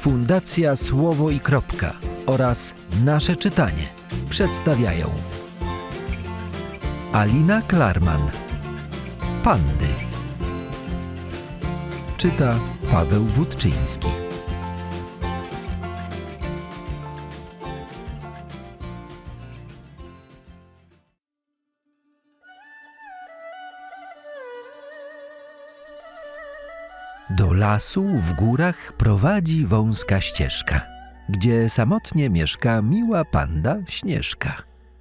Fundacja Słowo i Kropka oraz Nasze Czytanie przedstawiają Alina Klarman Pandy Czyta Paweł Wódczyński Do lasu w górach prowadzi wąska ścieżka, gdzie samotnie mieszka miła panda Śnieżka.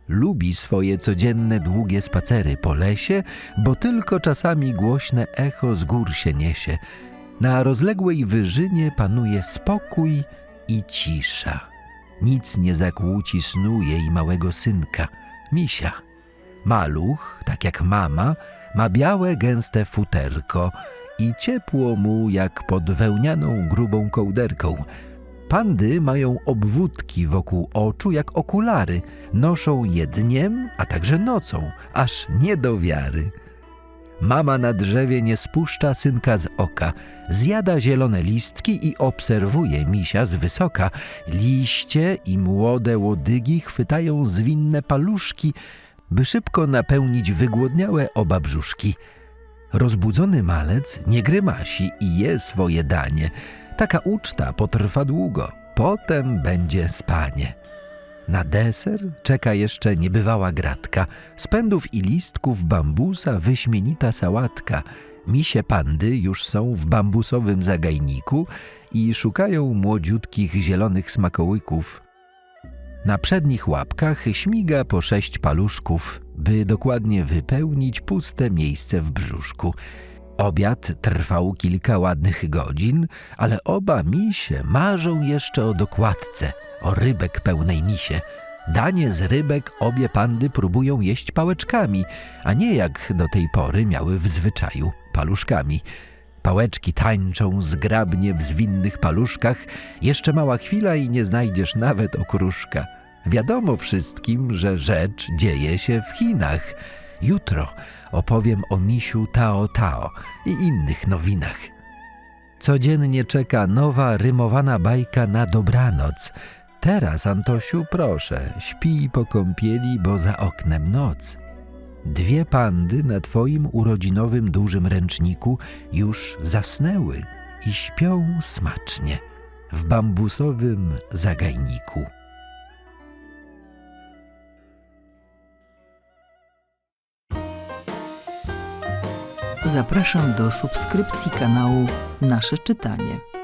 Lubi swoje codzienne długie spacery po lesie, bo tylko czasami głośne echo z gór się niesie. Na rozległej wyżynie panuje spokój i cisza. Nic nie zakłóci snu jej małego synka, misia. Maluch, tak jak mama, ma białe, gęste futerko i ciepło mu jak pod wełnianą, grubą kołderką. Pandy mają obwódki wokół oczu jak okulary, noszą je dniem, a także nocą, aż nie do wiary. Mama na drzewie nie spuszcza synka z oka, zjada zielone listki i obserwuje misia z wysoka. Liście i młode łodygi chwytają zwinne paluszki, by szybko napełnić wygłodniałe oba brzuszki. Rozbudzony malec nie grymasi i je swoje danie. Taka uczta potrwa długo, potem będzie spanie. Na deser czeka jeszcze niebywała gratka, z pędów i listków bambusa wyśmienita sałatka. Misie pandy już są w bambusowym zagajniku i szukają młodziutkich zielonych smakołyków. Na przednich łapkach śmiga po sześć paluszków, by dokładnie wypełnić puste miejsce w brzuszku. Obiad trwał kilka ładnych godzin, ale oba misie marzą jeszcze o dokładce, o rybek pełnej misie. Danie z rybek obie pandy próbują jeść pałeczkami, a nie jak do tej pory miały w zwyczaju paluszkami. Pałeczki tańczą zgrabnie w zwinnych paluszkach. Jeszcze mała chwila i nie znajdziesz nawet okruszka. Wiadomo wszystkim, że rzecz dzieje się w Chinach. Jutro opowiem o misiu Tao Tao i innych nowinach. Codziennie czeka nowa rymowana bajka na dobranoc. Teraz, Antosiu, proszę, śpij po kąpieli, bo za oknem noc. Dwie pandy na twoim urodzinowym dużym ręczniku już zasnęły i śpią smacznie w bambusowym zagajniku. Zapraszam do subskrypcji kanału Nasze Czytanie.